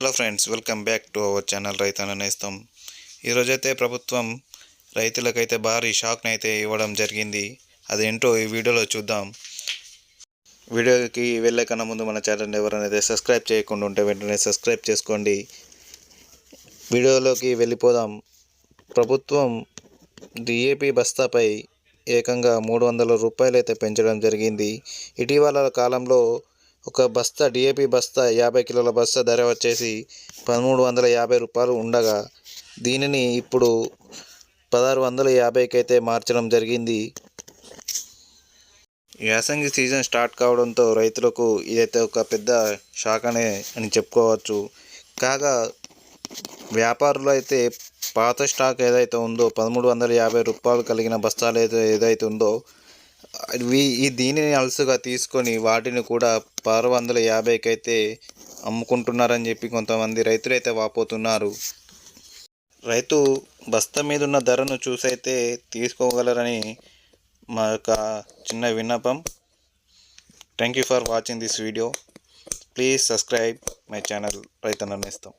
Hello friends welcome back to our channel రైతన్న నేస్తం. ఈరోజైతే ప్రభుత్వం రైతులకైతే భారీ షాక్ని అయితే ఇవ్వడం జరిగింది. అదేంటో ఈ వీడియోలో చూద్దాం. వీడియోకి వెళ్ళకన్నా ముందు మన ఛానల్ ఎవరైనా సబ్స్క్రైబ్ చేయకుండా ఉంటే వెంటనే సబ్స్క్రైబ్ చేసుకోండి. వీడియోలోకి వెళ్ళిపోదాం. ప్రభుత్వం డిఏపి బస్తాపై ఏకంగా మూడు వందల రూపాయలు అయితే పెంచడం జరిగింది. ఇటీవల కాలంలో ఒక బస్తా డిఏపి బస్తా యాభై కిలోల బస్తా ధర వచ్చేసి పదమూడు వందల యాభై రూపాయలు ఉండగా దీనిని ఇప్పుడు పదహారు వందల యాభైకి అయితే మార్చడం జరిగింది. యాసంగి సీజన్ స్టార్ట్ కావడంతో రైతులకు ఇదైతే ఒక పెద్ద షాక్ అనే అని చెప్పుకోవచ్చు. కాగా వ్యాపారులు అయితే పాత స్టాక్ ఏదైతే ఉందో పదమూడు వందల యాభై రూపాయలు కలిగిన బస్తాలు ఏదైతే ఉందో ఈ దీనిని అలసుగా తీసుకొని వాటిని కూడా ఆరు వందల యాభైకైతే అమ్ముకుంటున్నారని చెప్పి కొంతమంది రైతులు అయితే వాపోతున్నారు. రైతు బస్తా మీద ఉన్న ధరను చూసైతే తీసుకోగలరని మా యొక్క చిన్న విన్నపం. Thank you for watching this video please subscribe my channel రైతు నిర్ణయిస్తాం